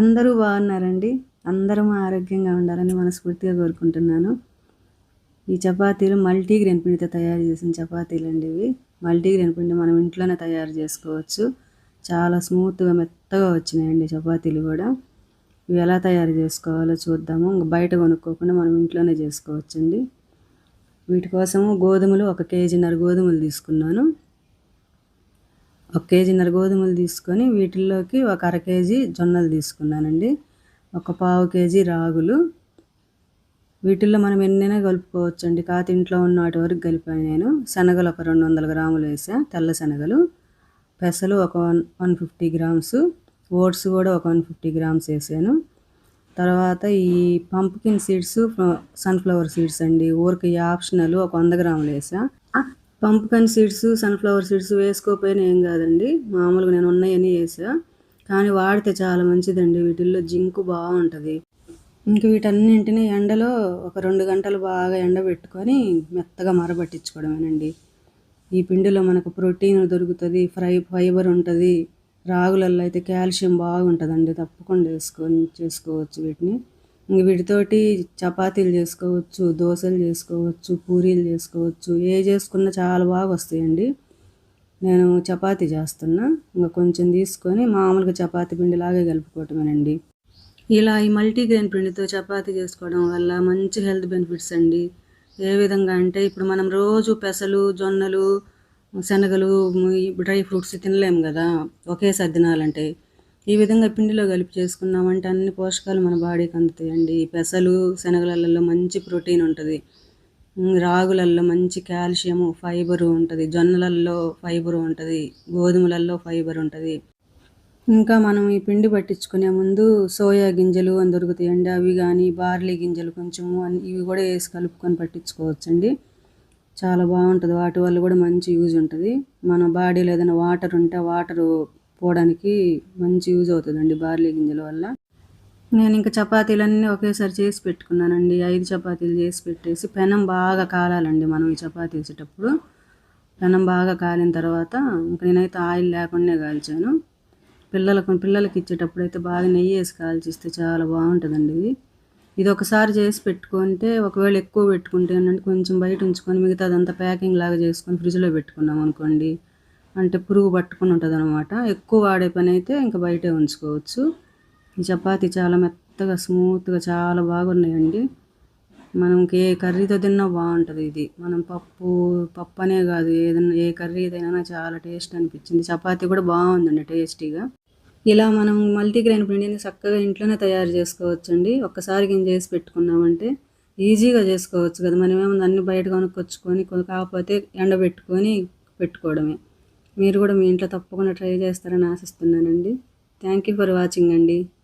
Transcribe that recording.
అందరూ బాగున్నారండి. అందరం ఆరోగ్యంగా ఉండాలని మనస్ఫూర్తిగా కోరుకుంటున్నాను. ఈ చపాతీలు మల్టీగ్రెయిన్ పిండితో తయారు చేసిన చపాతీలు అండి ఇవి. మల్టీగ్రెయిన్ పిండి మనం ఇంట్లోనే తయారు చేసుకోవచ్చు. చాలా స్మూత్గా మెత్తగా వచ్చినాయండి చపాతీలు కూడా. ఇవి ఎలా తయారు చేసుకోవాలో చూద్దాము. బయట కొనుక్కోకుండా మనం ఇంట్లోనే చేసుకోవచ్చండి. వీటి కోసము గోధుమలు ఒక కేజీన్నర గోధుమలు తీసుకున్నాను. ఒక కేజీన్నర గోధుమలు తీసుకొని వీటిల్లోకి ఒక అర కేజీ జొన్నలు తీసుకున్నానండి. ఒక పావు కేజీ రాగులు. వీటిల్లో మనం ఎన్నైనా కలుపుకోవచ్చండి. కాత ఇంట్లో ఉన్న వాటి వరకు కలిపాను నేను. శనగలు ఒక రెండు వందల గ్రాములు వేసా. తెల్ల శనగలు. పెసలు ఒక one one fifty grams. Oats కూడా ఒక వన్ ఫిఫ్టీ గ్రామ్స్ వేసాను. తర్వాత ఈ పంప్కిన్ సీడ్స్ సన్ఫ్లవర్ సీడ్స్ అండి. ఊరికి ఆప్షనల్ ఒక వంద గ్రాములు వేసా. పంప్కిన్ సీడ్స్ సన్ఫ్లవర్ సీడ్స్ వేసుకోకపోయినా ఏం కాదండి. మామూలుగా నేను ఉన్నాయని వేసా. కానీ వాడితే చాలా మంచిదండి. వీటిల్లో జింకు బాగుంటుంది. ఇంక వీటన్నింటిని ఎండలో ఒక రెండు గంటలు బాగా ఎండబెట్టుకొని మెత్తగా మరబట్టించుకోవడమేనండి. ఈ పిండిలో మనకు ప్రోటీన్ దొరుకుతుంది ఫ్రై ఫైబర్ ఉంటుంది రాగులలో అయితే కాల్షియం బాగుంటుందండి. తప్పకుండా వేసుకొని చేసుకోవచ్చు వీటిని. ఇంక వీటితోటి చపాతీలు చేసుకోవచ్చు దోశలు చేసుకోవచ్చు పూరీలు చేసుకోవచ్చు ఏ చేసుకున్నా చాలా బాగా వస్తాయండి. నేను చపాతీ చేస్తున్నా. ఇంకా కొంచెం తీసుకొని మామూలుగా చపాతీ పిండిలాగే కలుపుకోవటమేనండి. ఇలా ఈ మల్టీగ్రెయిన్ పిండితో చపాతీ చేసుకోవడం వల్ల మంచి హెల్త్ బెనిఫిట్స్ అండి. ఏ విధంగా అంటే ఇప్పుడు మనం రోజు పెసలు జొన్నలు శనగలు డ్రై ఫ్రూట్స్ తినలేము కదా. ఒకేసారి తినాలంటే ఈ విధంగా పిండిలో కలిపి చేసుకున్నామంటే అన్ని పోషకాలు మన బాడీకి అందుతాయండి. పెసలు శనగలలో మంచి ప్రోటీన్ ఉంటుంది. రాగులల్లో మంచి కాల్షియము ఫైబర్ ఉంటుంది. జొన్నలల్లో ఫైబర్ ఉంటుంది. గోధుమలలో ఫైబర్ ఉంటుంది. ఇంకా మనం ఈ పిండి పట్టించుకునే ముందు సోయా గింజలు అని దొరుకుతాయండి. అవి కానీ బార్లీ గింజలు కొంచెము ఇవి కూడా వేసి కలుపుకొని పట్టించుకోవచ్చండి. చాలా బాగుంటుంది. వాటి వల్ల కూడా మంచి యూజ్ ఉంటుంది. మన బాడీలో ఏదైనా వాటర్ ఉంటే వాటరు పోవడానికి మంచి యూజ్ అవుతుందండి బార్లీ గింజల వల్ల. నేను ఇంకా చపాతీలన్నీ ఒకేసారి చేసి పెట్టుకున్నానండి. ఐదు చపాతీలు చేసి పెట్టేసి పెనం బాగా కాలాలండి మనం ఈ చపాతీ వేసేటప్పుడు పెనం బాగా కాలిన తర్వాత ఇంక నేనైతే ఆయిల్ లేకుండా కాల్చాను. పిల్లలకు పిల్లలకి ఇచ్చేటప్పుడు అయితే బాగా నెయ్యి వేసి కాల్చిస్తే చాలా బాగుంటుందండి ఇది. ఇది ఒకసారి చేసి పెట్టుకుంటే ఒకవేళ ఎక్కువ పెట్టుకుంటే ఏంటంటే కొంచెం బయట ఉంచుకొని మిగతాదంతా ప్యాకింగ్ లాగా చేసుకొని ఫ్రిడ్జ్లో పెట్టుకున్నాం అనుకోండి. అంటే పురుగు పట్టుకుని ఉంటుంది అనమాట ఎక్కువ వాడే పని అయితే ఇంకా బయటే ఉంచుకోవచ్చు. ఈ చపాతీ చాలా మెత్తగా స్మూత్గా చాలా బాగున్నాయండి. మనం ఏ కర్రీతో తిన్నా బాగుంటుంది ఇది. మనం పప్పు పప్పు అనే కాదు ఏదైనా ఏ కర్రీ ఏదైనా చాలా టేస్ట్ అనిపించింది. చపాతీ కూడా బాగుందండి టేస్టీగా. ఇలా మనం మల్టీగ్రెయిన్ పిండిని చక్కగా ఇంట్లోనే తయారు చేసుకోవచ్చండి. ఒక్కసారి గిన్నె చేసి పెట్టుకున్నామంటే ఈజీగా చేసుకోవచ్చు కదా. మనమేమో అన్ని బయట కొనుక్కొచ్చుకొని కాకపోతే ఎండబెట్టుకొని పెట్టుకోవడమే. మీరు కూడా మీ ఇంట్లో తప్పకుండా ట్రై చేస్తారని ఆశిస్తున్నానండి. థ్యాంక్ యూ ఫర్ వాచింగ్ అండి.